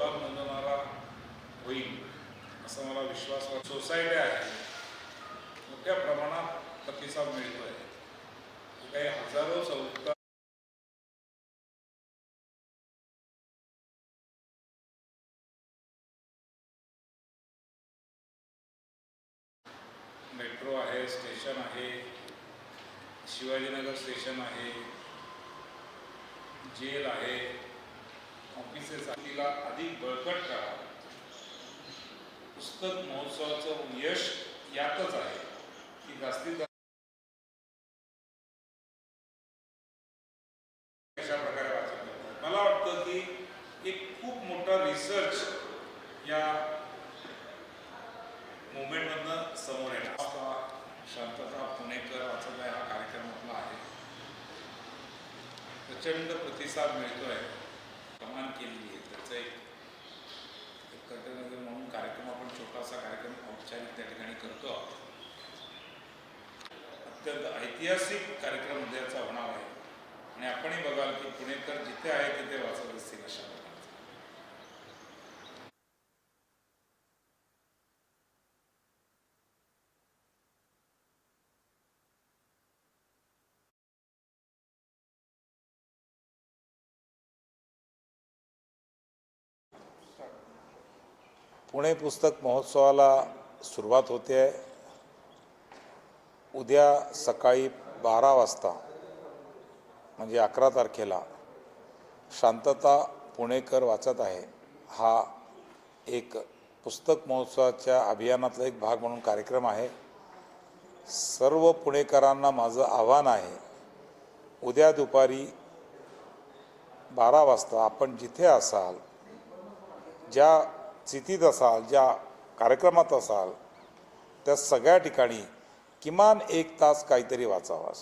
जबाब नोंदवणारा होईल असा मला विश्वास सोसायट्या आहेत मोठ्या प्रमाणात प्रतिसाद मिळतोय. काही हजारो संस्था मेट्रो आहे स्टेशन आहे शिवाजीनगर स्टेशन आहे जेल आहे. ऑफिसेस तिला अधिक बळकट करा पुस्तक महोत्सवाचं यश यातच आहे. की जास्तीत जास्त अशा प्रकारे वाचन मला वाटतं की एक खूप मोठा रिसर्च या मुवमेंटमधनं समोर येणार. शांतता पुणेकर वाचत आहे हा कार्यक्रम आपला आहे. प्रचंड प्रतिसाद मिळतोय. कमान केलेली आहे त्याचं एक एक कर्तव्य म्हणून कार्यक्रम आपण छोटासा कार्यक्रम औपचारिक त्या ठिकाणी करतो आहोत. अत्यंत ऐतिहासिक कार्यक्रम उद्याचा होणार आहे आणि आपणही बघाल की पुणेकर जिथे आहे तिथे वाचत असतील अशा प्रकारचं पुणे पुस्तक महोत्सवाला सुरुवात होते आहे. उद्या सकाळी बारा वाजता म्हणजे अकरा तारखेला शांतता पुणेकर वाचत आहे. हा एक पुस्तक महोत्सवाच्या अभियानातला एक भाग म्हणून कार्यक्रम आहे. सर्व पुणेकरांना माझं आव्हान आहे उद्या दुपारी बारा वाजता आपण जिथे असाल ज्या स्थितीत असाल ज्या कार्यक्रमात असाल त्या सगळ्या ठिकाणी किमान एक तास काहीतरी वाचावा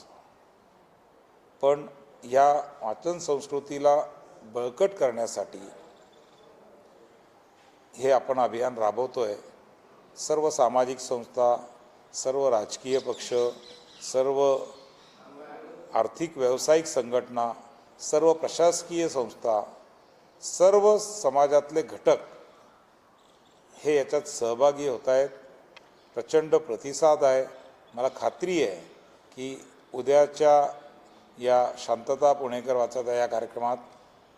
पण या वाचन संस्कृतीला बळकट करण्यासाठी हे आपण अभियान राबवतोय. सर्व सामाजिक संस्था सर्व राजकीय पक्ष सर्व आर्थिक व्यावसायिक संघटना सर्व प्रशासकीय संस्था सर्व समाजातले घटक हे याच्यात सहभागी होत आहेत प्रचंड प्रतिसाद आहे. मला खात्री आहे की उद्याच्या या शांतता पुणेकर वाचत या कार्यक्रमात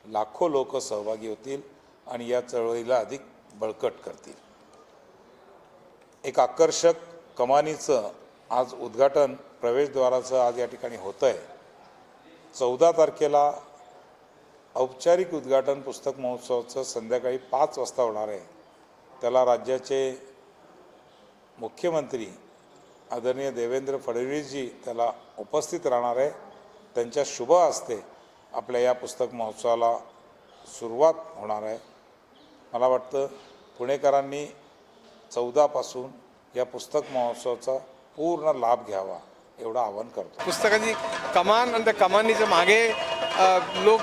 लाखो लोक सहभागी होतील आणि या चळवळीला अधिक बळकट करतील. एक आकर्षक कमानीचं आज उद्घाटन प्रवेशद्वाराचं आज या ठिकाणी होतं आहे चौदा तारखेला औपचारिक उद्घाटन पुस्तक महोत्सवाचं संध्याकाळी पाच वाजता होणार आहे. त्याला राज्याचे मुख्यमंत्री आदरणीय देवेंद्र फडणवीसजी त्याला उपस्थित राहणार आहे. त्यांच्या शुभ असते आपल्या या पुस्तक महोत्सवाला सुरुवात होणार आहे. मला वाटतं पुणेकरांनी चौदापासून या पुस्तक महोत्सवाचा पूर्ण लाभ घ्यावा एवढं आवाहन करतो. पुस्तकाची कमान आणि त्या कमानीच्या मागे लोक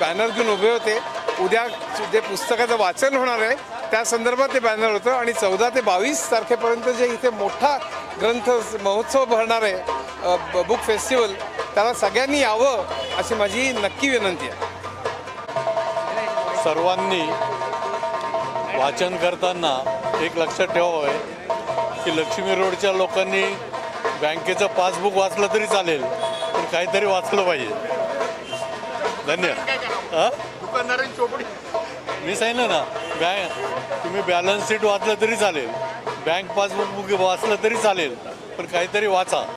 बॅनर घेऊन उभे होते. उद्या जे पुस्तकाचं वाचन होणार आहे त्या संदर्भात ते बॅनर होतं आणि चौदा ते बावीस तारखेपर्यंत जे इथे मोठा ग्रंथ महोत्सव भरणार आहे बुक फेस्टिवल त्याला सगळ्यांनी यावं अशी माझी नक्की विनंती आहे. सर्वांनी वाचन करताना एक लक्षात ठेवावं आहे की लक्ष्मी रोडच्या लोकांनी बँकेचं पासबुक वाचलं तरी चालेल पण काहीतरी वाचलं पाहिजे. धन्यवाद. हां? मी सांगितलं ना बँक तुम्ही बॅलन्स शीट वाचलं तरी चालेल. बँक पासबुक वाचलं तरी चालेल. पण काहीतरी वाचा.